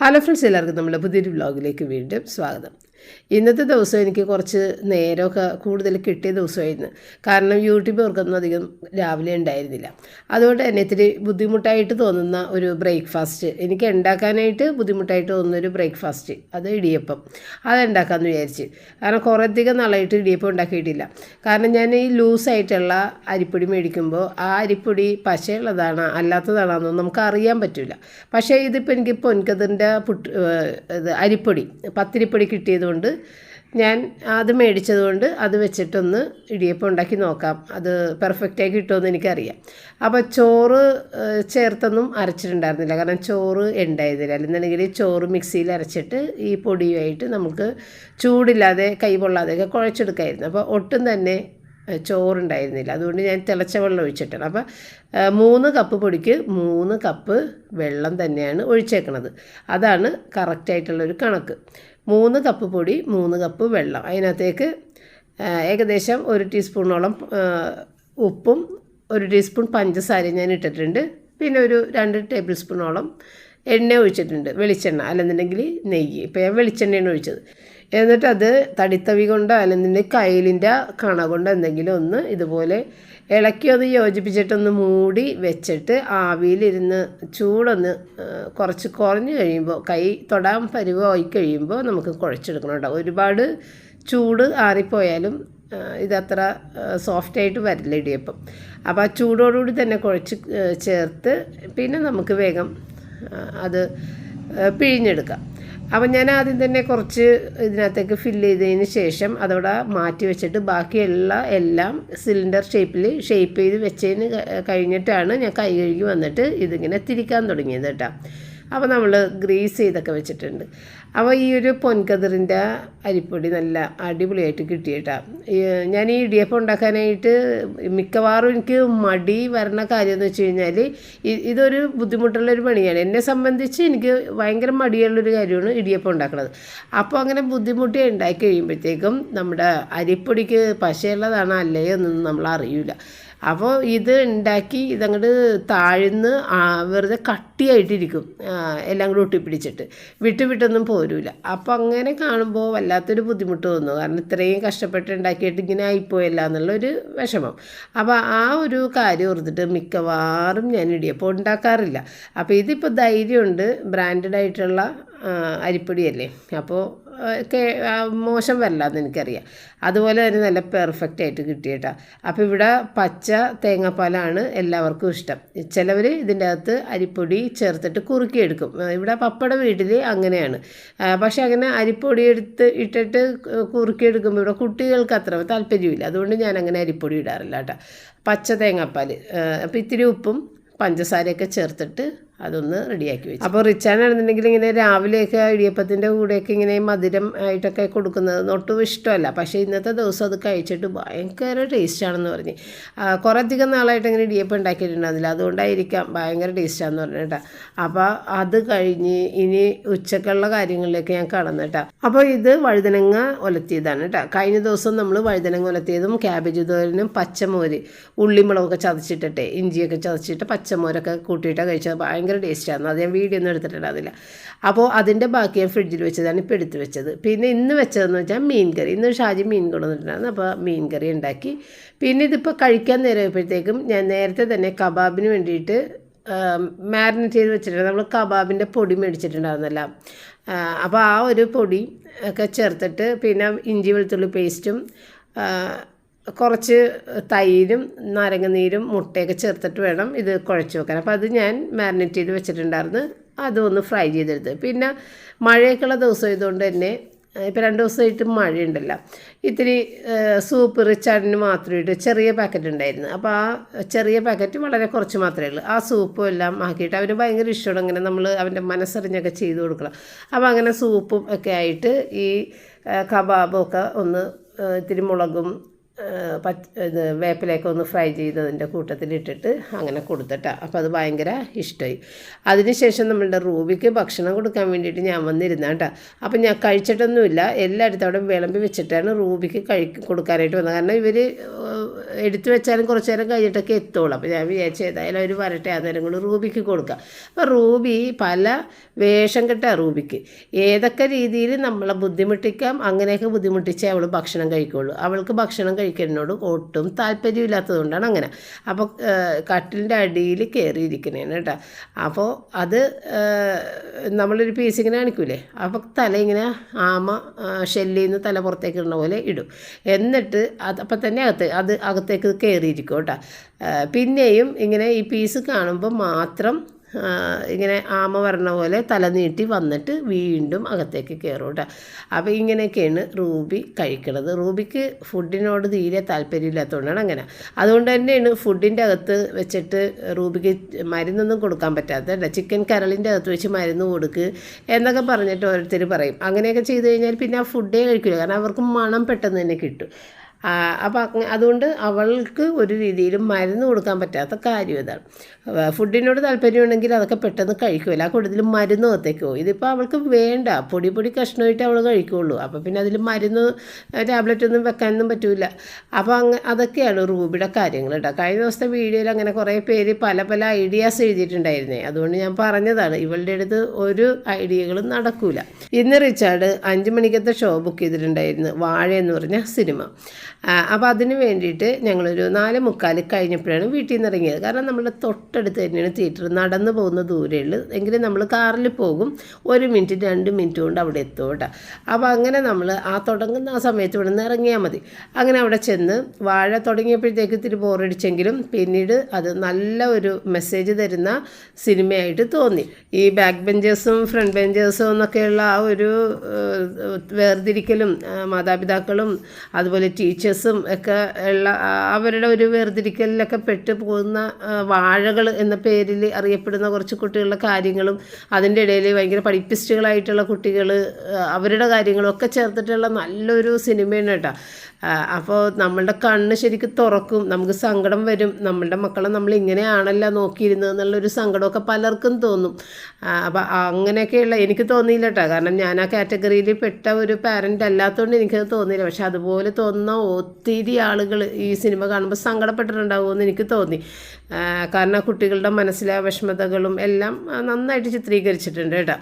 Hello friends എല്ലാവർക്കും നമ്മുടെ പുതിയൊരു വ്ലോഗിലേക്ക് വീണ്ടും സ്വാഗതം. ഇന്നത്തെ ദിവസം എനിക്ക് കുറച്ച് നേരമൊക്കെ കൂടുതൽ കിട്ടിയ ദിവസമായിരുന്നു. കാരണം യൂട്യൂബ് ഓർക്കൊന്നും അധികം രാവിലെ ഉണ്ടായിരുന്നില്ല. അതുകൊണ്ട് തന്നെ ഇത്തിരി ബുദ്ധിമുട്ടായിട്ട് തോന്നുന്ന ഒരു ബ്രേക്ക്ഫാസ്റ്റ് എനിക്ക് ഉണ്ടാക്കാനായിട്ട് ബുദ്ധിമുട്ടായിട്ട് തോന്നുന്ന ഒരു ബ്രേക്ക്ഫാസ്റ്റ് അത് ഇടിയപ്പം. അത് ഉണ്ടാക്കാമെന്ന് വിചാരിച്ച്. കാരണം കുറേ അധികം നാളായിട്ട് ഇടിയപ്പം ഉണ്ടാക്കിയിട്ടില്ല. കാരണം ഞാൻ ഈ ലൂസായിട്ടുള്ള അരിപ്പൊടി മേടിക്കുമ്പോൾ ആ അരിപ്പൊടി പശയുള്ളതാണോ അല്ലാത്തതാണോ നമുക്ക് അറിയാൻ പറ്റില്ല. പക്ഷേ ഇതിപ്പോൾ എനിക്ക് പൊൻകതിന്റെ പുട്ട് ഇത് അരിപ്പൊടി പത്തിരിപ്പൊടി കിട്ടിയതുകൊണ്ട് ഞാൻ അത് മേടിച്ചതുകൊണ്ട് അത് വെച്ചിട്ടൊന്ന് ഇടിയപ്പം ഉണ്ടാക്കി നോക്കാം. അത് പെർഫെക്റ്റായി കിട്ടുമെന്ന് എനിക്കറിയാം. അപ്പോൾ ചോറ് ചേർത്തൊന്നും അരച്ചിട്ടുണ്ടായിരുന്നില്ല. കാരണം ചോറ് ഉണ്ടായിരുന്നില്ല. അല്ലെന്നുണ്ടെങ്കിൽ ചോറ് മിക്സിയിൽ അരച്ചിട്ട് ഈ പൊടിയുമായിട്ട് നമുക്ക് ചൂടില്ലാതെ കൈ പൊള്ളാതെയൊക്കെ കുഴച്ചെടുക്കായിരുന്നു. അപ്പോൾ ഒട്ടും തന്നെ ചോറുണ്ടായിരുന്നില്ല. അതുകൊണ്ട് ഞാൻ തിളച്ച വെള്ളം ഒഴിച്ചിട്ടാണ്. അപ്പോൾ മൂന്ന് കപ്പ് പൊടിക്ക് മൂന്ന് കപ്പ് വെള്ളം തന്നെയാണ് ഒഴിച്ചേക്കണത്. അതാണ് കറക്റ്റായിട്ടുള്ളൊരു കണക്ക്. മൂന്ന് കപ്പ് പൊടി മൂന്ന് കപ്പ് വെള്ളം. അതിനകത്തേക്ക് ഏകദേശം ഒരു ടീസ്പൂണോളം ഉപ്പും ഒരു ടീസ്പൂൺ പഞ്ചസാരയും ഞാൻ ഇട്ടിട്ടുണ്ട്. പിന്നെ ഒരു രണ്ട് ടേബിൾ സ്പൂണോളം എണ്ണ ഒഴിച്ചിട്ടുണ്ട് വെളിച്ചെണ്ണ അല്ലെന്നുണ്ടെങ്കിൽ നെയ്യ്. ഇപ്പോൾ ഞാൻ വെളിച്ചെണ്ണയാണ് ഒഴിച്ചത്. എന്നിട്ട് അത് തടിത്തവി കൊണ്ടോ അല്ലെന്നുണ്ടെങ്കിൽ കയ്യിലിന്റെ കണ കൊണ്ടോ എന്തെങ്കിലും ഒന്ന് ഇതുപോലെ ഇളക്കി ഒന്ന് യോജിപ്പിച്ചിട്ടൊന്ന് മൂടി വെച്ചിട്ട് ആവിയിലിരുന്ന് ചൂടൊന്ന് കുറച്ച് കുറഞ്ഞു കഴിയുമ്പോൾ കൈ തൊടാൻ പരുവമായി കഴിയുമ്പോൾ നമുക്ക് കുഴച്ചെടുക്കണം കേട്ടോ. ഒരുപാട് ചൂട് ആറിപ്പോയാലും ഇതത്ര സോഫ്റ്റായിട്ട് വരില്ല ഇടിയപ്പം. അപ്പോൾ ആ ചൂടോടുകൂടി തന്നെ കുഴച്ച് ചേർത്ത് പിന്നെ നമുക്ക് വേഗം അത് പിഴിഞ്ഞെടുക്കാം. അപ്പം ഞാൻ ആദ്യം തന്നെ കുറച്ച് ഇതിനകത്തേക്ക് ഫില്ല് ചെയ്തതിന് ശേഷം അതവിടെ മാറ്റി വെച്ചിട്ട് ബാക്കിയുള്ള എല്ലാം സിലിണ്ടർ ഷേപ്പിൽ ഷേപ്പ് ചെയ്ത് വെച്ചതിന് കഴിഞ്ഞിട്ടാണ് ഞാൻ കൈ കഴുകി വന്നിട്ട് ഇതിങ്ങനെ തിരിക്കാൻ തുടങ്ങിയത് കേട്ടോ. അപ്പോൾ നമ്മൾ ഗ്രീസ് ചെയ്തൊക്കെ വെച്ചിട്ടുണ്ട്. അപ്പോൾ ഈ ഒരു പൊൻകതിറിന്റെ അരിപ്പൊടി നല്ല അടിപൊളിയായിട്ട് കിട്ടിയിട്ടാ. ഞാൻ ഈ ഇടിയപ്പം ഉണ്ടാക്കാനായിട്ട് മിക്കവാറും എനിക്ക് മടി വരണ കാര്യം എന്ന് വെച്ച് കഴിഞ്ഞാൽ ഇതൊരു ബുദ്ധിമുട്ടുള്ളൊരു പണിയാണ്. എന്നെ സംബന്ധിച്ച് എനിക്ക് ഭയങ്കര മടിയുള്ളൊരു കാര്യമാണ് ഇടിയപ്പം ഉണ്ടാക്കുന്നത് അപ്പോൾ അങ്ങനെ ബുദ്ധിമുട്ടി ഉണ്ടാക്കി കഴിയുമ്പോഴത്തേക്കും നമ്മുടെ അരിപ്പൊടിക്ക് പശയുള്ളതാണോ അല്ലേ എന്നൊന്നും നമ്മൾ അറിയില്ല അപ്പോൾ ഇത് ഉണ്ടാക്കി ഇതങ്ങോട്ട് താഴ്ന്ന് വെറുതെ കട്ടിയായിട്ടിരിക്കും. എല്ലാം കൂടി ഒട്ടിപ്പിടിച്ചിട്ട്. വിട്ട് വിട്ടൊന്നും പോരൂല. അപ്പോൾ അങ്ങനെ കാണുമ്പോൾ വല്ലാത്തൊരു ബുദ്ധിമുട്ട് തോന്നുന്നു കാരണം ഇത്രയും കഷ്ടപ്പെട്ട് ഉണ്ടാക്കിയിട്ട് ഇങ്ങനെ ആയിപ്പോയല്ല എന്നുള്ളൊരു വിഷമം. അപ്പോൾ ആ ഒരു കാര്യം ഓർത്തിട്ട് മിക്കവാറും ഞാൻ ഇടിയപ്പോൾ ഉണ്ടാക്കാറില്ല. അപ്പോൾ ഇതിപ്പോൾ ധൈര്യമുണ്ട്. ബ്രാൻഡഡ് ആയിട്ടുള്ള അരിപ്പൊടിയല്ലേ? അപ്പോൾ ആ, കേ- ആ, മോശം വരില്ല എന്ന് എനിക്കറിയാം. അതുപോലെ തന്നെ നല്ല പെർഫെക്റ്റ് ആയിട്ട് കിട്ടിയിട്ടാ. അപ്പോൾ ഇവിടെ പച്ച തേങ്ങാപ്പാലാണ് എല്ലാവർക്കും ഇഷ്ടം. ചിലവർ ഇതിന്റെ അകത്ത് അരിപ്പൊടി ചേർത്തിട്ട് കുറുക്കിയെടുക്കും. ഇവിടെ പപ്പട വീട്ടിൽ അങ്ങനെയാണ്. പക്ഷെ അങ്ങനെ അരിപ്പൊടി എടുത്ത് ഇട്ടിട്ട് കുറുക്കിയെടുക്കുമ്പോൾ ഇവിടെ കുട്ടികൾക്ക് അത്ര താല്പര്യമില്ല. അതുകൊണ്ട് ഞാൻ അങ്ങനെ അരിപ്പൊടി ഇടാറില്ല കേട്ടോ. പച്ച തേങ്ങാപ്പാൽ അപ്പോൾ ഇത്തിരി ഉപ്പും പഞ്ചസാരയൊക്കെ ചേർത്തിട്ട് അതൊന്ന് റെഡിയാക്കി വെച്ചു. അപ്പോൾ റിച്ചാനാണെന്നുണ്ടെങ്കിൽ ഇങ്ങനെ രാവിലെയൊക്കെ ഇടിയപ്പത്തിന്റെ കൂടെയൊക്കെ ഇങ്ങനെ മധുരം ആയിട്ടൊക്കെ കൊടുക്കുന്നത് ഒട്ടും ഇഷ്ടമല്ല. പക്ഷേ ഇന്നത്തെ ദിവസം അത് കഴിച്ചിട്ട് ഭയങ്കര ടേസ്റ്റാണെന്ന് പറഞ്ഞ്. കുറേയധികം നാളായിട്ട് ഇങ്ങനെ ഇടിയപ്പം ഉണ്ടാക്കിയിട്ടുണ്ടായിരുന്നില്ല അതുകൊണ്ടായിരിക്കാം ഭയങ്കര ടേസ്റ്റാന്ന് പറഞ്ഞു കേട്ടോ. അപ്പോൾ അത് കഴിഞ്ഞ് ഇനി ഉച്ചക്കുള്ള കാര്യങ്ങളിലേക്ക് ഞാൻ കടന്നു കേട്ടോ. അപ്പോൾ ഇത് വഴുതനങ്ങ ഒലത്തിയതാണ് കേട്ടോ. കഴിഞ്ഞ ദിവസം നമ്മൾ വഴുതനങ്ങ ഒലത്തിയതും ക്യാബേജ് തോരനും പച്ചമോര് ഉള്ളിമുളകൊക്കെ ചതച്ചിട്ടിട്ടെ ഇഞ്ചിയൊക്കെ ചതച്ചിട്ട് പച്ചമോരൊക്കെ കൂട്ടിയിട്ടാണ് കഴിച്ചത്. ഭയങ്കര ടേസ്റ്റായിരുന്നു അത് ഞാൻ വീഡിയോ ഒന്നും എടുത്തിട്ടുണ്ടായിരുന്നില്ല. അപ്പോൾ അതിന്റെ ബാക്കി ഞാൻ ഫ്രിഡ്ജിൽ വെച്ചതാണ് ഇപ്പോൾ എടുത്ത് വെച്ചത്. പിന്നെ ഇന്ന് വെച്ചതെന്ന് വെച്ചാൽ മീൻ കറി. ഇന്ന് ഷാജി മീൻ കൊണ്ടുവന്നിട്ടുണ്ടായിരുന്നു. അപ്പോൾ മീൻ കറി ഉണ്ടാക്കി. പിന്നെ ഇതിപ്പോൾ കഴിക്കാൻ നേരമായപ്പോഴത്തേക്കും ഞാൻ നേരത്തെ തന്നെ കബാബിന് വേണ്ടിയിട്ട് മാരിനേറ്റ് ചെയ്ത് വെച്ചിട്ടുണ്ട്. നമ്മൾ കബാബിന്റെ പൊടി മേടിച്ചിട്ടുണ്ടായിരുന്നല്ല. അപ്പോൾ ആ ഒരു പൊടി ഒക്കെ ചേർത്തിട്ട് പിന്നെ ഇഞ്ചി വെളുത്തുള്ളി പേസ്റ്റും കുറച്ച് തൈരും നാരങ്ങനീരും മുട്ടയൊക്കെ ചേർത്തിട്ട് വേണം ഇത് കുഴച്ച് വെക്കാൻ. അപ്പോൾ അത് ഞാൻ മാരിനേറ്റ് ചെയ്ത് വെച്ചിട്ടുണ്ടായിരുന്നു. അതൊന്ന് ഫ്രൈ ചെയ്തെടുത്ത്. പിന്നെ മഴയൊക്കെയുള്ള ദിവസം ഇതുകൊണ്ട് തന്നെ ഇപ്പോൾ രണ്ട് ദിവസമായിട്ട് മഴയുണ്ടല്ലോ. ഇത്തിരി സൂപ്പ് റിച്ചാർഡിന് മാത്രമായിട്ട് ചെറിയ പാക്കറ്റ് ഉണ്ടായിരുന്നു. അപ്പോൾ ആ ചെറിയ പാക്കറ്റ് വളരെ കുറച്ച് മാത്രമേ ഉള്ളൂ. ആ സൂപ്പും എല്ലാം ആക്കിയിട്ട് അവന് ഭയങ്കര ഇഷ്ടമാണ് അങ്ങനെ നമ്മൾ അവന്റെ മനസ്സറിഞ്ഞൊക്കെ ചെയ്ത് കൊടുക്കണം. അപ്പോൾ അങ്ങനെ സൂപ്പും ഒക്കെ ആയിട്ട് ഈ കബാബും ഒക്കെ ഒന്ന് ഇത്തിരി മുളകും പച്ച ഇത് വേപ്പിലേക്ക് ഒന്ന് ഫ്രൈ ചെയ്തതിന്റെ കൂട്ടത്തിലിട്ടിട്ട് അങ്ങനെ കൊടുത്തിട്ടാണ് അപ്പോൾ അത് ഭയങ്കര ഇഷ്ടമായി അതിനുശേഷം നമ്മളുടെ റൂബിക്ക് ഭക്ഷണം കൊടുക്കാൻ വേണ്ടിയിട്ട് ഞാൻ വന്നിരുന്ന കേട്ടോ. അപ്പം ഞാൻ കഴിച്ചിട്ടൊന്നുമില്ല. എല്ലായിടത്തും അവിടെ വിളമ്പി വെച്ചിട്ടാണ് റൂബിക്ക് കഴി കൊടുക്കാനായിട്ട് വന്നത്. കാരണം ഇവർ എടുത്തു വെച്ചാലും കുറച്ച് നേരം കഴിഞ്ഞിട്ടൊക്കെ എത്തുള്ളൂ. അപ്പോൾ ഞാൻ വിചാരിച്ചു ഏതായാലും അവർ വരട്ടെ അന്നേരം കൊണ്ട് റൂബിക്ക് കൊടുക്കുക അപ്പോൾ റൂബി പല വേഷം കെട്ടാ റൂബിക്ക്. ഏതൊക്കെ രീതിയിൽ നമ്മളെ ബുദ്ധിമുട്ടിക്കാം അങ്ങനെയൊക്കെ ബുദ്ധിമുട്ടിച്ചേ അവൾ ഭക്ഷണം കഴിക്കുള്ളൂ. അവൾക്ക് ഭക്ഷണം കഴിക്കുന്നതിനോട് ഒട്ടും താല്പര്യമില്ലാത്തതുകൊണ്ടാണ് അങ്ങനെ. അപ്പോൾ കട്ടിലിന്റെ അടിയിൽ കയറിയിരിക്കുന്നതാണ് കേട്ടോ. അപ്പോൾ അത് നമ്മളൊരു പീസ് ഇങ്ങനെ കാണിക്കൂലേ? അപ്പോൾ തല ഇങ്ങനെ ആമ ഷെല്ലിൽ നിന്ന് തല പുറത്തേക്ക് ഇടുന്ന പോലെ ഇടും. എന്നിട്ട് അത് അപ്പം തന്നെ അകത്ത് അത് അകത്തേക്ക് കയറിയിരിക്കും കേട്ടോ. പിന്നെയും ഇങ്ങനെ ഈ പീസ് കാണുമ്പോൾ മാത്രം ഇങ്ങനെ ആമ വരണ പോലെ തല നീട്ടി വന്നിട്ട് വീണ്ടും അകത്തേക്ക് കയറും കേട്ടോ. അപ്പോൾ ഇങ്ങനെയൊക്കെയാണ് റൂബി കഴിക്കണത്. റൂബിക്ക് ഫുഡിനോട് തീരെ താല്പര്യമില്ലാത്തതുകൊണ്ടാണ് അങ്ങനെ. അതുകൊണ്ട് തന്നെയാണ് ഫുഡിന്റെ അകത്ത് വെച്ചിട്ട് റൂബിക്ക് മരുന്നൊന്നും കൊടുക്കാൻ പറ്റാത്ത ചിക്കൻ കരളിന്റെ അകത്ത് വെച്ച് മരുന്ന് കൊടുക്ക് എന്നൊക്കെ പറഞ്ഞിട്ട് ഓരോരുത്തർ പറയും. അങ്ങനെയൊക്കെ ചെയ്ത് കഴിഞ്ഞാൽ പിന്നെ ആ ഫുഡേ കഴിക്കില്ല കാരണം അവർക്ക് മണം പെട്ടെന്ന് തന്നെ കിട്ടും. അപ്പോൾ അതുകൊണ്ട് അവൾക്ക് ഒരു രീതിയിലും മരുന്ന് കൊടുക്കാൻ പറ്റാത്ത കാര്യം ഇതാണ്. ഫുഡിനോട് താല്പര്യമുണ്ടെങ്കിൽ അതൊക്കെ പെട്ടെന്ന് കഴിക്കുമല്ലോ ആ കൂടുതൽ മരുന്ന് അകത്തേക്ക് പോകും. ഇതിപ്പോൾ അവൾക്ക് വേണ്ട. പൊടി പൊടി കഷ്ണമായിട്ട് അവൾ കഴിക്കുള്ളൂ. അപ്പോൾ പിന്നെ അതിൽ മരുന്ന് ടാബ്ലറ്റ് ഒന്നും വെക്കാനൊന്നും പറ്റില്ല അപ്പോൾ അങ്ങ് അതൊക്കെയാണ് റൂബിയുടെ കാര്യങ്ങൾ കേട്ടോ. കഴിഞ്ഞ ദിവസത്തെ വീഡിയോയിൽ അങ്ങനെ കുറേ പേര് പല പല ഐഡിയാസ് എഴുതിയിട്ടുണ്ടായിരുന്നേ. അതുകൊണ്ട് ഞാൻ പറഞ്ഞതാണ് ഇവളുടെ അടുത്ത് ഒരു ഐഡിയകളും നടക്കൂല. ഇന്ന് റിച്ചാർഡ് അഞ്ച് മണിക്കത്തെ ഷോ ബുക്ക് ചെയ്തിട്ടുണ്ടായിരുന്നു വാഴ എന്ന് പറഞ്ഞ സിനിമ. അപ്പോൾ അതിന് വേണ്ടിയിട്ട് ഞങ്ങളൊരു നാല് മുക്കാൽ കഴിഞ്ഞപ്പോഴാണ് വീട്ടിൽ നിന്ന് ഇറങ്ങിയത്. കാരണം നമ്മുടെ തൊട്ടടുത്ത് തന്നെയാണ് തിയേറ്റർ നടന്നു പോകുന്ന ദൂരേ എങ്കിലും നമ്മൾ കാറിൽ പോകും ഒരു മിനിറ്റ് രണ്ട് മിനിറ്റ് കൊണ്ട് അവിടെ എത്തും അപ്പോൾ അങ്ങനെ നമ്മൾ ആ തുടങ്ങുന്ന ആ സമയത്ത് ഇവിടെ നിന്ന് ഇറങ്ങിയാൽ മതി. അങ്ങനെ അവിടെ ചെന്ന് വാഴ തുടങ്ങിയപ്പോഴത്തേക്ക് ഇത്തിരി ബോറടിച്ചെങ്കിലും പിന്നീട് അത് നല്ല ഒരു മെസ്സേജ് തരുന്ന സിനിമയായിട്ട് തോന്നി. ഈ ബാക്ക് ബെഞ്ചേഴ്സും ഫ്രണ്ട് ബെഞ്ചേഴ്സും എന്നൊക്കെയുള്ള ആ ഒരു വേർതിരിക്കലും മാതാപിതാക്കളും അതുപോലെ ടീച്ചേഴ്സും ഒക്കെ ഉള്ള അവരുടെ ഒരു വേർതിരിക്കലിലൊക്കെ പെട്ട് പോകുന്ന വാഴകൾ എന്ന പേരിൽ അറിയപ്പെടുന്ന കുറച്ച് കുട്ടികളുടെ കാര്യങ്ങളും അതിന്റെ ഇടയിൽ ഭയങ്കര പഠിപ്പിസ്റ്റുകളായിട്ടുള്ള കുട്ടികൾ അവരുടെ കാര്യങ്ങളൊക്കെ ചേർത്തിട്ടുള്ള നല്ലൊരു സിനിമയാണ് കേട്ടോ. അപ്പോൾ നമ്മളുടെ കണ്ണ് ശരിക്കും തുറക്കും നമുക്ക് സങ്കടം വരും. നമ്മളുടെ മക്കളെ നമ്മൾ ഇങ്ങനെയാണല്ലോ നോക്കിയിരുന്നത് എന്നുള്ളൊരു സങ്കടമൊക്കെ പലർക്കും തോന്നും. അപ്പോൾ അങ്ങനെയൊക്കെയുള്ള എനിക്ക് തോന്നിയില്ല കേട്ടോ. കാരണം ഞാൻ ആ കാറ്റഗറിയിൽ പെട്ട ഒരു പാരന്റ് അല്ലാത്തതുകൊണ്ട് എനിക്കത് തോന്നിയില്ല. പക്ഷെ അതുപോലെ തോന്നുന്ന ഒത്തിരി ആളുകൾ ഈ സിനിമ കാണുമ്പോൾ സങ്കടപ്പെട്ടിട്ടുണ്ടാവുമെന്ന് എനിക്ക് തോന്നി. കാരണം കുട്ടികളുടെ മനസ്സിലെ വിഷമതകളും എല്ലാം നന്നായിട്ട് ചിത്രീകരിച്ചിട്ടുണ്ട് കേട്ടോ.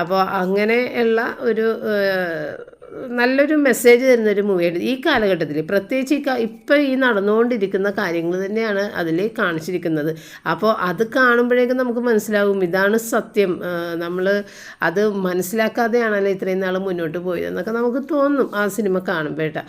അപ്പോൾ അങ്ങനെയുള്ള ഒരു നല്ലൊരു മെസ്സേജ് തരുന്നൊരു മൂവിയാണ് ഈ കാലഘട്ടത്തിൽ പ്രത്യേകിച്ച് ഈ ഇപ്പം ഈ നടന്നുകൊണ്ടിരിക്കുന്ന കാര്യങ്ങൾ തന്നെയാണ് അതിൽ കാണിച്ചിരിക്കുന്നത്. അപ്പോൾ അത് കാണുമ്പോഴേക്കും നമുക്ക് മനസ്സിലാവും ഇതാണ് സത്യം. നമ്മൾ അത് മനസ്സിലാക്കാതെയാണല്ലോ ഇത്രയും നാൾ മുന്നോട്ട് പോയത് എന്നൊക്കെ നമുക്ക് തോന്നും ആ സിനിമ കാണുമ്പോഴേട്ടാ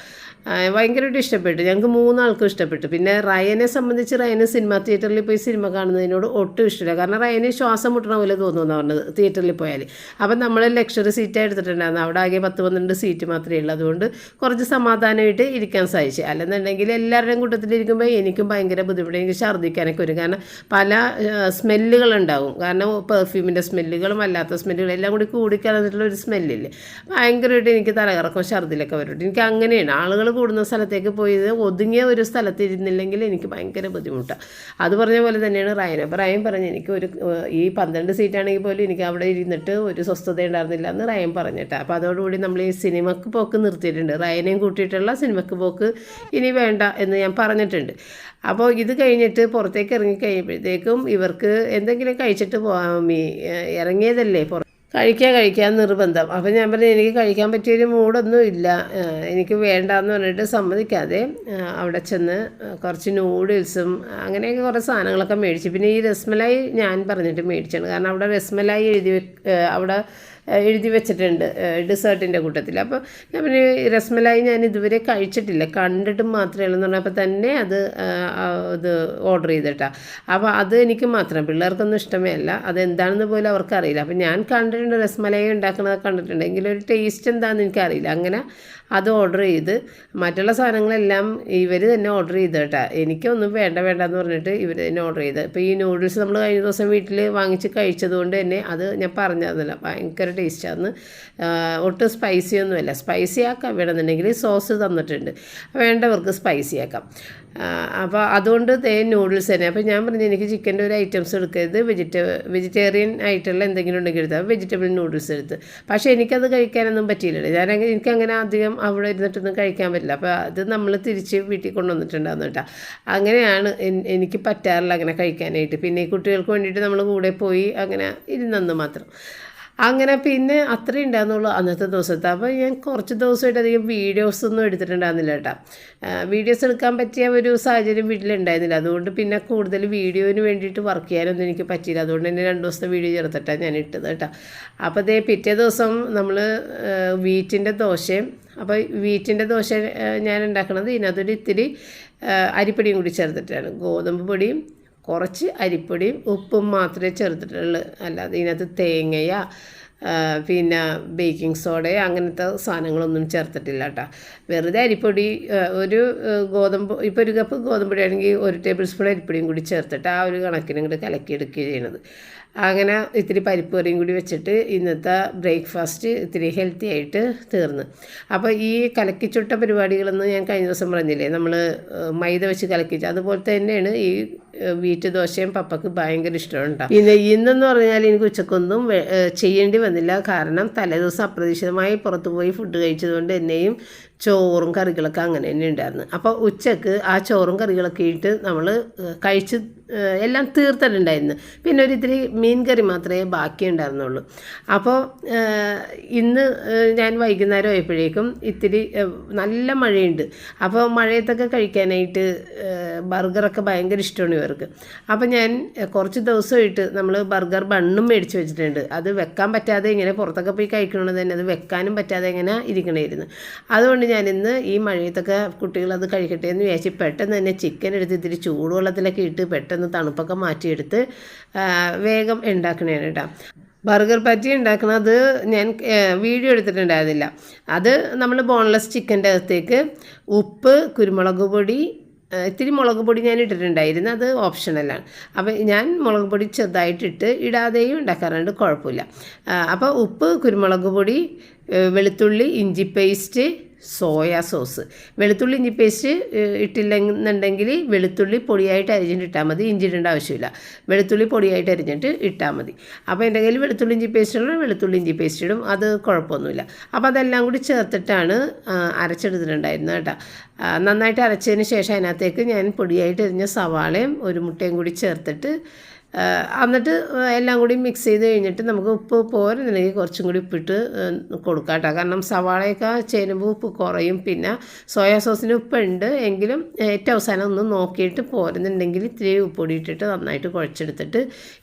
ഭയങ്കരമായിട്ട് ഇഷ്ടപ്പെട്ടു. ഞങ്ങൾക്ക് മൂന്നാൾക്കും ഇഷ്ടപ്പെട്ടു. പിന്നെ റയനെ സംബന്ധിച്ച് റയന് സിനിമ തിയേറ്ററിൽ പോയി സിനിമ കാണുന്നതിനോട് ഒട്ടും ഇഷ്ടമില്ല. കാരണം റയന് ശ്വാസം മുട്ടണ പോലെ തോന്നുമെന്ന് പറഞ്ഞത് തിയേറ്ററിൽ പോയാൽ അപ്പം നമ്മൾ ലക്ഷറി സീറ്റാണ് എടുത്തിട്ടുണ്ടായിരുന്നു. അവിടെ ആകെ പത്ത് പന്ത്രണ്ട് സീറ്റ് മാത്രമേ ഉള്ളൂ. അതുകൊണ്ട് കുറച്ച് സമാധാനമായിട്ട് ഇരിക്കാൻ സാധിച്ചു. അല്ലെന്നുണ്ടെങ്കിൽ എല്ലാവരുടെയും കൂട്ടത്തിലിരിക്കുമ്പോൾ എനിക്കും ഭയങ്കര ബുദ്ധിമുട്ട് എനിക്ക് ഛർദ്ദിക്കാനൊക്കെ വരും. കാരണം പല സ്മെല്ലുകളുണ്ടാകും കാരണം പെർഫ്യൂമിന്റെ സ്മെല്ലുകളും അല്ലാത്ത സ്മെല്ലുകളും എല്ലാം കൂടി കൂടിക്കലർന്നിട്ടുള്ള ഒരു സ്മെല്ലില്ലേ? ഭയങ്കരമായിട്ട് എനിക്ക് തലകറക്കം ഛർദ്ദിലൊക്കെ വരും. എനിക്ക് അങ്ങനെയാണ്. ആളുകൾ കൂടുന്ന സ്ഥലത്തേക്ക് പോയി ഒതുങ്ങിയ ഒരു സ്ഥലത്ത് ഇരുന്നില്ലെങ്കിൽ എനിക്ക് ഭയങ്കര ബുദ്ധിമുട്ടാണ്. അത് പറഞ്ഞ പോലെ തന്നെയാണ് റയൻ. അപ്പോൾ റയൻ പറഞ്ഞു എനിക്ക് ഒരു ഈ പന്ത്രണ്ട് സീറ്റാണെങ്കിൽ പോലും എനിക്ക് അവിടെ ഇരുന്നിട്ട് ഒരു സ്വസ്ഥത ഉണ്ടായിരുന്നില്ല എന്ന് റയൻ പറഞ്ഞിട്ടാണ്. അപ്പോൾ അതോടുകൂടി നമ്മൾ ഈ സിനിമക്ക് പോക്ക് നിർത്തിയിട്ടുണ്ട്. റയനെയും കൂട്ടിയിട്ടുള്ള സിനിമക്ക് പോക്ക് ഇനി വേണ്ട എന്ന് ഞാൻ പറഞ്ഞിട്ടുണ്ട്. അപ്പോൾ ഇത് കഴിഞ്ഞിട്ട് പുറത്തേക്ക് ഇറങ്ങി കഴിയുമ്പോഴത്തേക്കും ഇവർക്ക് എന്തെങ്കിലും കഴിച്ചിട്ട് പോകാം ഇറങ്ങിയതല്ലേ പുറ കഴിക്കാൻ കഴിക്കാൻ നിർബന്ധം. അപ്പോൾ ഞാൻ പറഞ്ഞു എനിക്ക് കഴിക്കാൻ പറ്റിയൊരു മൂഡൊന്നും ഇല്ല. എനിക്ക് വേണ്ട എന്ന് പറഞ്ഞിട്ട് സമ്മതിക്കാതെ അവിടെ ചെന്ന് കുറച്ച് നൂഡിൽസും അങ്ങനെയൊക്കെ കുറേ സാധനങ്ങളൊക്കെ മേടിച്ചു. പിന്നെ ഈ രസ്മലായി ഞാൻ പറഞ്ഞിട്ട് മേടിച്ചാണ്. കാരണം അവിടെ രസ്മലായി എഴുതി അവിടെ എഴുതി വെച്ചിട്ടുണ്ട് ഡിസേർട്ടിന്റെ കൂട്ടത്തിൽ. അപ്പോൾ ഞാൻ പിന്നെ രസ്മലായി ഞാൻ ഇതുവരെ കഴിച്ചിട്ടില്ല കണ്ടിട്ട് മാത്രമേ ഉള്ളൂ എന്ന് പറഞ്ഞപ്പോൾ തന്നെ അത് ഇത് ഓർഡർ ചെയ്തിട്ടാ. അപ്പോൾ അത് എനിക്ക് മാത്രം പിള്ളേർക്കൊന്നും ഇഷ്ടമേ അല്ല. അതെന്താണെന്ന് പോലും അവർക്കറിയില്ല അപ്പോൾ ഞാൻ കണ്ടിട്ടുണ്ട് രസ്മലായി ഉണ്ടാക്കുന്നത് കണ്ടിട്ടുണ്ട്. എങ്കിലും ഒരു ടേസ്റ്റ് എന്താണെന്ന് എനിക്കറിയില്ല അങ്ങനെ അത് ഓർഡർ ചെയ്ത് മറ്റുള്ള സാധനങ്ങളെല്ലാം ഇവർ തന്നെ ഓർഡർ ചെയ്ത് കേട്ടോ എനിക്കൊന്നും വേണ്ട വേണ്ട എന്ന് പറഞ്ഞിട്ട് ഇവർ തന്നെ ഓർഡർ ചെയ്ത്. ഇപ്പോൾ ഈ നൂഡിൽസ് നമ്മൾ കഴിഞ്ഞ ദിവസം വീട്ടിൽ വാങ്ങിച്ച് കഴിച്ചതുകൊണ്ട് തന്നെ അത് ഞാൻ പറഞ്ഞതല്ല. ഭയങ്കര ടേസ്റ്റാണ് ഒട്ടും സ്പൈസി ഒന്നുമല്ല. സ്പൈസി ആക്കാം വേണമെന്നുണ്ടെങ്കിൽ സോസ് തന്നിട്ടുണ്ട്. വേണ്ടവർക്ക് സ്പൈസി ആക്കാം. അപ്പോൾ അതുകൊണ്ട് തേൻ നൂഡിൽസ് തന്നെ. അപ്പോൾ ഞാൻ പറഞ്ഞു എനിക്ക് ചിക്കന്റെ ഒരു ഐറ്റംസ് എടുക്കരുത്. വെജിറ്റ വെജിറ്റേറിയൻ ആയിട്ടുള്ള എന്തെങ്കിലും ഉണ്ടെങ്കിൽ എടുത്താൽ വെജിറ്റബിൾ നൂഡിൽസ് എടുത്ത്. പക്ഷേ എനിക്കത് കഴിക്കാനൊന്നും പറ്റിയില്ലല്ലോ. ഞാൻ എനിക്കങ്ങനെ അധികം അവിടെ ഇരുന്നിട്ടൊന്നും കഴിക്കാൻ പറ്റില്ല. അപ്പോൾ അത് നമ്മൾ തിരിച്ച് വീട്ടിൽ കൊണ്ടുവന്നിട്ടുണ്ടാകുന്നു കേട്ടോ. അങ്ങനെയാണ് എനിക്ക് പറ്റാറില്ല അങ്ങനെ കഴിക്കാനായിട്ട്. പിന്നെ കുട്ടികൾക്ക് വേണ്ടിയിട്ട് നമ്മൾ കൂടെ പോയി അങ്ങനെ ഇരുന്നെന്ന് മാത്രം. അങ്ങനെ പിന്നെ അത്രയും ഉണ്ടായിരുന്നുള്ളൂ അന്നത്തെ ദിവസത്തെ. അപ്പോൾ ഞാൻ കുറച്ച് ദിവസമായിട്ട് അധികം വീഡിയോസ് ഒന്നും എടുത്തിട്ടുണ്ടായിരുന്നില്ല കേട്ടോ. വീഡിയോസ് എടുക്കാൻ പറ്റിയ ഒരു സാഹചര്യം വീട്ടിലുണ്ടായിരുന്നില്ല. അതുകൊണ്ട് പിന്നെ കൂടുതൽ വീഡിയോന് വേണ്ടിയിട്ട് വർക്ക് ചെയ്യാനൊന്നും എനിക്ക് പറ്റിയില്ല. അതുകൊണ്ട് തന്നെ രണ്ട് ദിവസത്തെ വീഡിയോ ചേർത്തിട്ടാണ് ഞാൻ ഇട്ടത് കേട്ടോ. അപ്പോൾ അതേ പിറ്റേ ദിവസം നമ്മൾ വീറ്റിന്റെ ദോശയും അപ്പോൾ വീറ്റിന്റെ ദോശ ഞാൻ ഉണ്ടാക്കുന്നത് ഇതിനകത്തൊരു ഇത്തിരി അരിപ്പൊടിയും കൂടി ചേർത്തിട്ടാണ്. ഗോതമ്പ് പൊടിയും കുറച്ച് അരിപ്പൊടിയും ഉപ്പും മാത്രമേ ചേർത്തിട്ടുള്ളൂ. അല്ലാതെ ഇതിനകത്ത് തേങ്ങയോ പിന്നെ ബേക്കിംഗ് സോഡയോ അങ്ങനത്തെ സാധനങ്ങളൊന്നും ചേർത്തിട്ടില്ല കേട്ടോ. വെറുതെ അരിപ്പൊടി ഒരു ഗോതമ്പ് ഇപ്പോൾ ഒരു കപ്പ് ഗോതമ്പൊടി ആണെങ്കിൽ ഒരു ടേബിൾ സ്പൂൺ അരിപ്പൊടിയും കൂടി ചേർത്തിട്ട് ആ ഒരു കണക്കിന് ഇങ്ങോട്ട് കലക്കിയെടുക്കുകയാണ് ചെയ്യണത് അങ്ങനെ ഇത്തിരി പരിപ്പ് കറിയും കൂടി വെച്ചിട്ട് ഇന്നത്തെ ബ്രേക്ക്ഫാസ്റ്റ് ഇത്തിരി ഹെൽത്തി ആയിട്ട് തീർന്നു. അപ്പോൾ ഈ കലക്കിച്ചുട്ട പരിപാടികളെന്ന് ഞാൻ കഴിഞ്ഞ ദിവസം പറഞ്ഞില്ലേ നമ്മൾ മൈദ വെച്ച് കലക്കിച്ച്. അതുപോലെ തന്നെയാണ് ഈ വീറ്റ് ദോശയും പപ്പക്ക് ഭയങ്കര ഇഷ്ടമുണ്ടാവും പിന്നെ ഇന്നെന്ന് പറഞ്ഞാൽ എനിക്ക് ഉച്ചക്കൊന്നും ചെയ്യേണ്ടി വന്നില്ല. കാരണം തലേദിവസം അപ്രതീക്ഷിതമായി പുറത്തുപോയി ഫുഡ് കഴിച്ചതുകൊണ്ട് എന്നെയും ചോറും കറികളൊക്കെ അങ്ങനെ തന്നെ ഉണ്ടായിരുന്നു. അപ്പോൾ ഉച്ചയ്ക്ക് ആ ചോറും കറികളൊക്കെ ഇട്ട് നമ്മൾ കഴിച്ച് എല്ലാം തീർത്തിട്ടുണ്ടായിരുന്നു പിന്നെ ഒരു ഇത്തിരി മീൻ കറി മാത്രമേ ബാക്കി ഉണ്ടായിരുന്നുള്ളൂ. അപ്പോൾ ഇന്ന് ഞാൻ വൈകുന്നേരം ആയപ്പോഴേക്കും ഇത്തിരി നല്ല മഴയുണ്ട്. അപ്പോൾ മഴയത്തൊക്കെ കഴിക്കാനായിട്ട് ബർഗറൊക്കെ ഭയങ്കര ഇഷ്ടമാണ് ഇവർക്ക്. അപ്പോൾ ഞാൻ കുറച്ച് ദിവസമായിട്ട് നമ്മൾ ബർഗർ ബണ്ണും മേടിച്ച് വെച്ചിട്ടുണ്ട്. അത് വെക്കാൻ പറ്റാതെ ഇങ്ങനെ പുറത്തൊക്കെ പോയി കഴിക്കണമെന്ന് തന്നെ അത് വെക്കാനും പറ്റാതെ ഇങ്ങനെ ഇരിക്കണമായിരുന്നു അതുകൊണ്ട് ഞാൻ ഇന്ന് ഈ മഴയത്തൊക്കെ കുട്ടികളത് കഴിക്കട്ടെ എന്ന് വിചാരിച്ച് പെട്ടെന്ന് തന്നെ ചിക്കൻ എടുത്ത് ഇത്തിരി ചൂടുവെള്ളത്തിലൊക്കെ ഇട്ട് പെട്ടെന്ന് തണുപ്പൊക്കെ മാറ്റിയെടുത്ത് വേഗം ഉണ്ടാക്കണേ കേട്ടോ. ബർഗർ പറ്റി ഉണ്ടാക്കുന്നത് ഞാൻ വീഡിയോ എടുത്തിട്ടുണ്ടായിരുന്നില്ല. അത് നമ്മൾ ബോൺലെസ് ചിക്കന്റെ അകത്തേക്ക് ഉപ്പ് കുരുമുളക് പൊടി ഇത്തിരി മുളക് പൊടി ഞാൻ ഇട്ടിട്ടുണ്ടായിരുന്നു. അത് ഓപ്ഷണലാണ് അപ്പോൾ ഞാൻ മുളക് പൊടി ചെറുതായിട്ടിട്ട് ഇടാതെയും ഉണ്ടാക്കാറുണ്ട് കുഴപ്പമില്ല. അപ്പോൾ ഉപ്പ് കുരുമുളക് പൊടി വെളുത്തുള്ളി ഇഞ്ചി പേസ്റ്റ് സോയാ സോസ്. വെളുത്തുള്ളി ഇഞ്ചി പേസ്റ്റ് ഇട്ടില്ലെന്നുണ്ടെങ്കിൽ വെളുത്തുള്ളി പൊടിയായിട്ട് അരിഞ്ഞിട്ട് ഇട്ടാൽ മതി. ഇഞ്ചി ഇടേണ്ട ആവശ്യമില്ല. വെളുത്തുള്ളി പൊടിയായിട്ട് അരിഞ്ഞിട്ട് ഇട്ടാൽ മതി. അപ്പോൾ എന്റെ കയ്യിൽ വെളുത്തുള്ളി ഇഞ്ചി പേസ്റ്റ് ഉള്ള വെളുത്തുള്ളി ഇഞ്ചി പേസ്റ്റ് ഇടും. അത് കുഴപ്പമൊന്നുമില്ല. അപ്പോൾ അതെല്ലാം കൂടി ചേർത്തിട്ടാണ് അരച്ചെടുത്തിട്ടുണ്ടായിരുന്നത് കേട്ടോ. നന്നായിട്ട് അരച്ചതിന് ശേഷം അതിനകത്തേക്ക് ഞാൻ പൊടിയായിട്ട് എറിഞ്ഞ സവാളയും ഒരു മുട്ടയും കൂടി ചേർത്തിട്ട് എന്നിട്ട് എല്ലാം കൂടി മിക്സ് ചെയ്ത് കഴിഞ്ഞിട്ട് നമുക്ക് ഉപ്പ് പോരുന്നില്ലെങ്കിൽ കുറച്ചും കൂടി ഉപ്പിട്ട് കൊടുക്കാം കേട്ടോ കാരണം സവാളയൊക്കെ ചേരുമ്പോൾ ഉപ്പ് കുറയും. പിന്നെ സോയാ സോസിന് ഉപ്പുണ്ട്. എങ്കിലും ഏറ്റവും അവസാനം ഒന്ന് നോക്കിയിട്ട് പോരുന്നുണ്ടെങ്കിൽ ഇത്തിരി ഉപ്പൊടി ഇട്ടിട്ട് നന്നായിട്ട് കുഴച്ചെടുത്തിട്ട്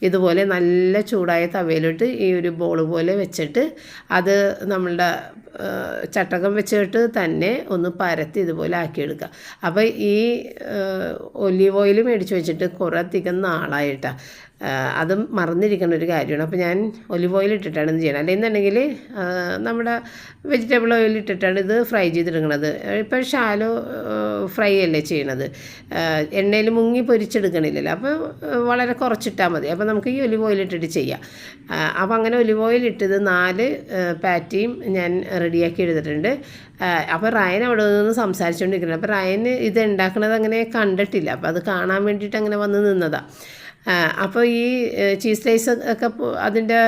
ഇതുപോലെ നല്ല ചൂടായ തവയിലിട്ട് ഈ ഒരു ബോൾ പോലെ വെച്ചിട്ട് അത് നമ്മളുടെ ചട്ടകം വെച്ചിട്ട് തന്നെ ഒന്ന് പരത്തി ഇതുപോലെ ആക്കിയെടുക്കുക. അപ്പോൾ ഈ ഒലീവ് ഓയിൽ മേടിച്ച് വെച്ചിട്ട് കുറേ അധികം നാളായിട്ടാണ് അതും മറന്നിരിക്കുന്ന ഒരു കാര്യമാണ്. അപ്പോൾ ഞാൻ ഒലിവ് ഓയിൽ ഇട്ടിട്ടാണ് ഇത് ചെയ്യണം അല്ലെന്നുണ്ടെങ്കിൽ നമ്മുടെ വെജിറ്റബിൾ ഓയിൽ ഇട്ടിട്ടാണ് ഇത് ഫ്രൈ ചെയ്തെടുക്കുന്നത് ഇപ്പോൾ ഷാലോ ഫ്രൈ അല്ലേ ചെയ്യണത്? എണ്ണയിൽ മുങ്ങി പൊരിച്ചെടുക്കണില്ലല്ലോ. അപ്പോൾ വളരെ കുറച്ചിട്ടാൽ മതി. അപ്പോൾ നമുക്ക് ഈ ഒലിവ് ഓയിൽ ഇട്ടിട്ട് ചെയ്യാം. അപ്പോൾ അങ്ങനെ ഒലിവ് ഓയിൽ ഇട്ടത് നാല് പാറ്റിയും ഞാൻ റെഡിയാക്കി എടുത്തിട്ടുണ്ട്. അപ്പോൾ റയൻ അവിടെ നിന്ന് സംസാരിച്ചുകൊണ്ടിരിക്കുന്നത് അപ്പോൾ റയൻ ഇത് ഉണ്ടാക്കുന്നത് അങ്ങനെ കണ്ടിട്ടില്ല. അപ്പോൾ അത് കാണാൻ വേണ്ടിയിട്ട് അങ്ങനെ വന്ന് നിന്നതാണ് അപ്പോൾ ഈ ചീസ് റൈസ് ഒക്കെ അതിന്റെ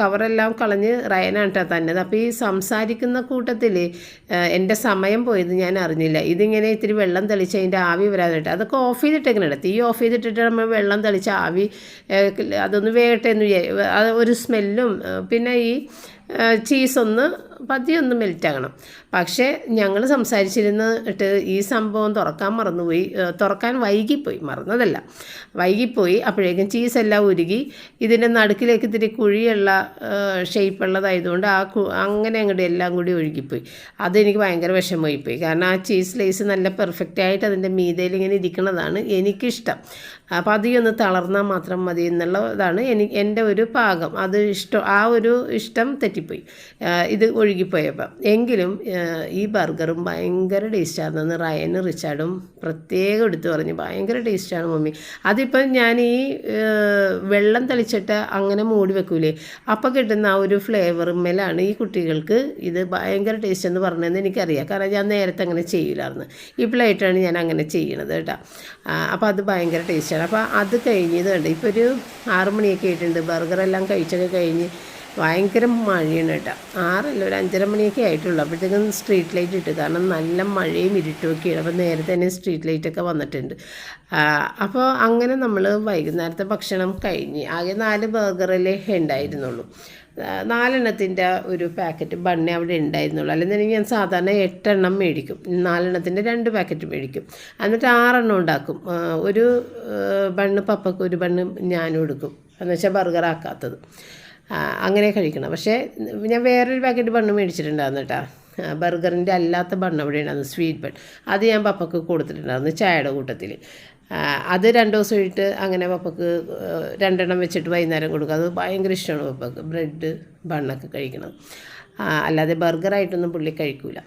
കവറെല്ലാം കളഞ്ഞ് റയനാണ് കേട്ടോ തന്നത്. അപ്പോൾ ഈ സംസാരിക്കുന്ന കൂട്ടത്തിൽ എന്റെ സമയം പോയത് ഞാൻ അറിഞ്ഞില്ല. ഇതിങ്ങനെ ഇത്തിരി വെള്ളം തെളിച്ച് അതിന്റെ ആവി വരാനായിട്ട്. അതൊക്കെ ഓഫ് ചെയ്തിട്ടേക്കണ തീ ഓഫ് ചെയ്തിട്ടിട്ട് നമ്മൾ വെള്ളം തെളിച്ച് ആവി അതൊന്ന് വേകട്ടെ എന്ന് ഒരു സ്മെല്ലും പിന്നെ ഈ ചീസൊന്ന് പതിയൊന്ന് മെൽറ്റാകണം പക്ഷേ ഞങ്ങൾ സംസാരിച്ചിരുന്നിട്ട് ഈ സംഭവം തുറക്കാൻ മറന്നുപോയി. തുറക്കാൻ വൈകിപ്പോയി. മറന്നതല്ല. വൈകിപ്പോയി. അപ്പോഴേക്കും ചീസെല്ലാം ഉരുകി. ഇതിന്റെ നടുക്കിലേക്ക് ഇത്തിരി കുഴിയുള്ള ഷേപ്പുള്ളതായതുകൊണ്ട് ആ അങ്ങനെ അങ്ങോട്ട് എല്ലാം കൂടി ഒഴുകിപ്പോയി. അതെനിക്ക് ഭയങ്കര വിഷമമായിപ്പോയി. കാരണം ആ ചീസ് ലേസ് നല്ല പെർഫെക്റ്റ് ആയിട്ട് അതിന്റെ മീതയിൽ ഇങ്ങനെ ഇരിക്കുന്നതാണ് എനിക്കിഷ്ടം. അപ്പോൾ അതിയൊന്ന് തളർന്നാൽ മാത്രം മതി എന്നുള്ളതാണ് എനിക്ക് എന്റെ ഒരു പാകം. അത് ഇഷ്ടം ആ ഒരു ഇഷ്ടം തെറ്റിപ്പോയി. ഇത് ഒഴുകിപ്പോയപ്പോൾ എങ്കിലും ഈ ബർഗറും ഭയങ്കര ടേസ്റ്റായിരുന്നു റയനും റിച്ചാർഡും പ്രത്യേകം എടുത്തു പറഞ്ഞു. ഭയങ്കര ടേസ്റ്റാണ് മമ്മി. അതിപ്പം ഞാൻ ഈ വെള്ളം തളിച്ചിട്ട് അങ്ങനെ മൂടി വെക്കൂലേ? അപ്പോൾ കിട്ടുന്ന ആ ഒരു ഫ്ലേവറുമ്മലാണ് ഈ കുട്ടികൾക്ക് ഇത് ഭയങ്കര ടേസ്റ്റ് എന്ന് പറഞ്ഞതെന്ന് എനിക്കറിയാം. കാരണം ഞാൻ നേരത്തെ അങ്ങനെ ചെയ്യില്ലായിരുന്നു പ്ലേറ്റാണ് ഞാൻ അങ്ങനെ ചെയ്യണത് കേട്ടോ. അപ്പോൾ അത് ഭയങ്കര ടേസ്റ്റാണ് അപ്പോൾ അത് കഴിഞ്ഞത് കണ്ട്? ഇപ്പോൾ ഒരു ആറുമണിയൊക്കെ ആയിട്ടുണ്ട്. ബർഗറെല്ലാം കഴിച്ചൊക്കെ കഴിഞ്ഞ് ഭയങ്കര മഴയാണ് കേട്ടോ. ആറല്ല ഒരു അഞ്ചര മണിയൊക്കെ ആയിട്ടുള്ളൂ. അപ്പോഴത്തേക്കും സ്ട്രീറ്റ് ലൈറ്റ് ഇട്ട്. കാരണം നല്ല മഴയും ഇരുട്ടുമൊക്കെയാണ് അപ്പോൾ നേരത്തെ തന്നെ സ്ട്രീറ്റ് ലൈറ്റൊക്കെ വന്നിട്ടുണ്ട്. അപ്പോൾ അങ്ങനെ നമ്മൾ വൈകുന്നേരത്തെ ഭക്ഷണം കഴിഞ്ഞ് ആകെ നാല് ബർഗറല്ലേ ഉണ്ടായിരുന്നുള്ളൂ. നാലെണ്ണത്തിന്റെ ഒരു പാക്കറ്റ് ബണ്ണേ അവിടെ ഉണ്ടായിരുന്നുള്ളൂ. അല്ലെങ്കിൽ ഞാൻ സാധാരണ എട്ടെണ്ണം മേടിക്കും. നാലെണ്ണത്തിന്റെ രണ്ട് പാക്കറ്റ് മേടിക്കും. എന്നിട്ട് ആറെണ്ണം ഉണ്ടാക്കും. ഒരു ബണ്ണ് പപ്പക്ക് ഒരു ബണ്ണ് ഞാനും എടുക്കും. എന്ന് വെച്ചാൽ ബർഗറാക്കാത്തത് ആ, അങ്ങനെ കഴിക്കണം. പക്ഷേ ഞാൻ വേറൊരു പാക്കറ്റ് ബണ്ണ് മേടിച്ചിട്ടുണ്ടായിരുന്നു ബർഗറിന്റെ അല്ലാത്ത ബണ്ണ് അവിടെ ഉണ്ടായിരുന്നു സ്വീറ്റ് ബൺ അത് ഞാൻ പപ്പക്ക് കൊടുത്തിട്ടുണ്ടായിരുന്നു ചായയുടെ കൂട്ടത്തിൽ അത് രണ്ട് ദിവസം ഇട്ട് അങ്ങനെ പപ്പക്ക് രണ്ടെണ്ണം വെച്ചിട്ട് വൈകുന്നേരം കൊടുക്കും. അത് ഭയങ്കര ഇഷ്ടമാണ് പപ്പക്ക്. ബ്രെഡ് ബണ്ണൊക്കെ കഴിക്കണം. അല്ലാതെ ബർഗറായിട്ടൊന്നും പുള്ളി കഴിക്കൂല.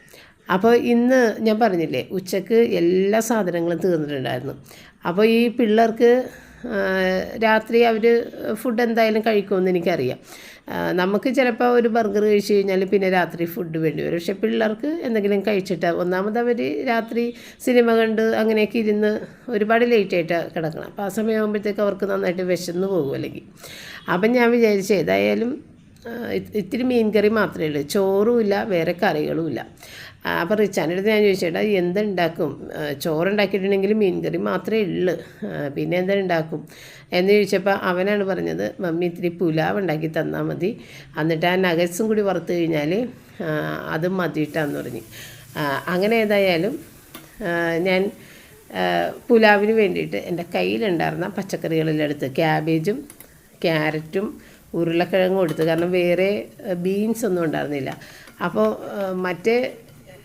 അപ്പോൾ ഇന്ന് ഞാൻ പറഞ്ഞില്ലേ ഉച്ചയ്ക്ക് എല്ലാ സാധനങ്ങളും തീർന്നിട്ടുണ്ടായിരുന്നു. അപ്പോൾ ഈ പിള്ളേർക്ക് രാത്രി അവർ ഫുഡ് എന്തായാലും കഴിക്കുമെന്ന് എനിക്കറിയാം. നമുക്ക് ചിലപ്പോൾ ഒരു ബർഗർ കഴിച്ച് കഴിഞ്ഞാൽ പിന്നെ രാത്രി ഫുഡ് വേണ്ടി വരും. പക്ഷേ പിള്ളേർക്ക് എന്തെങ്കിലും കഴിച്ചിട്ട് ഒന്നാമത് അവർ രാത്രി സിനിമ കണ്ട് അങ്ങനെയൊക്കെ ഇരുന്ന് ഒരുപാട് ലേറ്റായിട്ടാണ് കിടക്കണം. അപ്പോൾ ആ സമയമാകുമ്പോഴത്തേക്ക് അവർക്ക് നന്നായിട്ട് വിശന്ന് പോകും അല്ലെങ്കിൽ. അപ്പം ഞാൻ വിചാരിച്ചു ഏതായാലും ഇത്തിരി മീൻ കറി മാത്രമേ ഉള്ളൂ. ചോറുമില്ല വേറെ കറികളും ഇല്ല. ആ, അപ്പോൾ റിച്ചാനടുത്ത് ഞാൻ ചോദിച്ചേട്ടാ എന്തുണ്ടാക്കും? ചോറുണ്ടാക്കിയിട്ടുണ്ടെങ്കിൽ മീൻ കറി മാത്രമേ ഉള്ളൂ. പിന്നെ എന്തുണ്ടാക്കും? എന്ന് ചോദിച്ചപ്പോൾ അവനാണ് പറഞ്ഞത് മമ്മി ഇത്തിരി പുലാവ് ഉണ്ടാക്കി തന്നാൽ മതി. എന്നിട്ട് ആ നഗറ്റ്സും കൂടി വറുത്ത് കഴിഞ്ഞാൽ അത് മതിയിട്ടാന്ന് പറഞ്ഞു. അങ്ങനെ ഏതായാലും ഞാൻ പുലാവിന് വേണ്ടിയിട്ട് എന്റെ കയ്യിലുണ്ടായിരുന്ന പച്ചക്കറികളെല്ലാം എടുത്ത് ക്യാബേജും ക്യാരറ്റും ഉരുളക്കിഴങ്ങും എടുത്ത്. കാരണം വേറെ ബീൻസ് ഒന്നും ഉണ്ടായിരുന്നില്ല. അപ്പോൾ മറ്റേ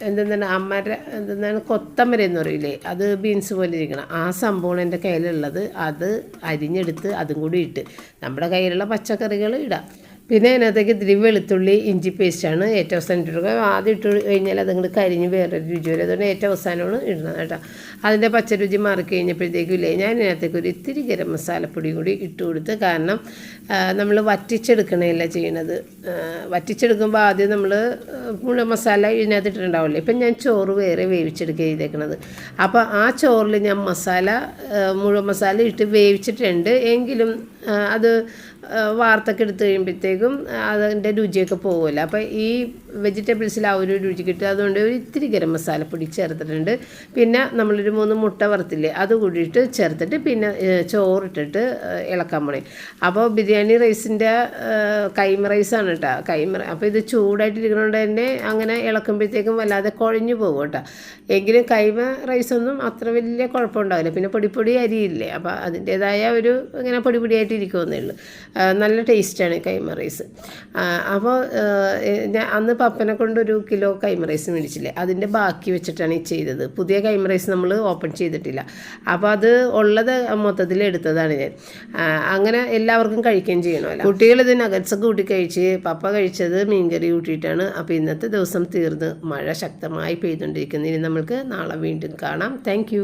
എന്തെന്നാണ് അമര എന്തെന്നാണ് കൊത്തമര എന്ന് പറയില്ലേ അത് ബീൻസ് പോലെ ഇരിക്കണം. ആ സംഭവമാണ് എന്റെ കയ്യിലുള്ളത്. അത് അരിഞ്ഞെടുത്ത് അതും കൂടി ഇട്ട്. നമ്മുടെ കയ്യിലുള്ള പച്ചക്കറികൾ ഇടാം. പിന്നെ അതിനകത്തേക്ക് ഇത്തിരി വെളുത്തുള്ളി ഇഞ്ചി പേസ്റ്റാണ് ഏറ്റവും അവസാനം ഇട്ട് കൊടുക്കുക ആദ്യം ഇട്ട് കഴിഞ്ഞാൽ അതങ്ങോട്ട് കരിഞ്ഞ് വേറൊരു രുചി വരും. അതുകൊണ്ട് ഏറ്റവും അവസാനമാണ് ഇടുന്നത് കേട്ടോ. അതിന്റെ പച്ചരുചി മാറി കഴിഞ്ഞപ്പോഴത്തേക്കും ഇല്ലേ ഞാൻ ഇതിനകത്തേക്ക് ഒരു ഇത്തിരി ഗരം മസാലപ്പൊടി കൂടി ഇട്ട് കൊടുത്ത് കാരണം നമ്മൾ വറ്റിച്ചെടുക്കണമല്ല ചെയ്യണത്. വറ്റിച്ചെടുക്കുമ്പോൾ ആദ്യം നമ്മൾ മുള മസാല ഇതിനകത്ത് ഇട്ടിട്ടുണ്ടാവില്ലേ? ഇപ്പം ഞാൻ ചോറ് വേറെ വേവിച്ചെടുക്കുക ചെയ്തേക്കണത്. അപ്പോൾ ആ ചോറിൽ ഞാൻ മസാല മുഴുവൻ മസാല ഇട്ട് വേവിച്ചിട്ടുണ്ട്. എങ്കിലും അത് വാർത്തൊക്കെ എടുത്ത് കഴിയുമ്പോഴത്തേക്കും അതിന്റെ രുചിയൊക്കെ പോകുമല്ലോ അപ്പോൾ ഈ വെജിറ്റബിൾസിൽ ആ ഒരു രുചി കിട്ടും. അതുകൊണ്ട് ഒരു ഇത്തിരി ഗരം മസാലപ്പൊടി ചേർത്തിട്ടുണ്ട്. പിന്നെ നമ്മളൊരു മൂന്ന് മുട്ട വറുത്തില്ലേ അത് കൂടിയിട്ട് ചേർത്തിട്ട് പിന്നെ ചോറിട്ടിട്ട് ഇളക്കാൻ പോണേ. അപ്പോൾ ബിരിയാണി റൈസിന്റെ കൈമ റൈസാണ് കേട്ടോ കൈമ അപ്പോൾ ഇത് ചൂടായിട്ടിരിക്കുന്നതുകൊണ്ട് തന്നെ അങ്ങനെ ഇളക്കുമ്പോഴത്തേക്കും വല്ലാതെ കുഴഞ്ഞു പോകും കേട്ടോ എങ്കിലും കൈമ റൈസൊന്നും അത്ര വലിയ കുഴപ്പമുണ്ടാവില്ല. പിന്നെ പൊടിപ്പൊടി അരിയില്ലേ അപ്പോൾ അതിന്റേതായ ഒരു ഇങ്ങനെ പൊടി ആയിട്ട് ഇരിക്കുമെന്നേ ഉള്ളൂ. നല്ല ടേസ്റ്റാണ് കൈമ റൈസ്. അപ്പോൾ അന്ന് പപ്പനെ കൊണ്ട് ഒരു കിലോ കൈമ റൈസ് മേടിച്ചില്ലേ? അതിന്റെ ബാക്കി വെച്ചിട്ടാണ് ഈ ചെയ്തത്. പുതിയ കൈമ റൈസ് നമ്മൾ ഓപ്പൺ ചെയ്തിട്ടില്ല. അപ്പോൾ അത് ഉള്ളത് മൊത്തത്തിൽ എടുത്തതാണ് ഞാൻ. അങ്ങനെ എല്ലാവർക്കും കഴിക്കുകയും ചെയ്യണമല്ലോ കുട്ടികൾ ഇത് നഗറ്റ്സൊക്കെ കൂട്ടി കഴിച്ച് പപ്പ കഴിച്ചത് മീൻകറി കൂട്ടിയിട്ടാണ്. അപ്പോൾ ഇന്നത്തെ ദിവസം തീർന്ന് മഴ ശക്തമായി പെയ്തുകൊണ്ടിരിക്കുന്നതിന് നമ്മൾക്ക് നാളെ വീണ്ടും കാണാം. താങ്ക്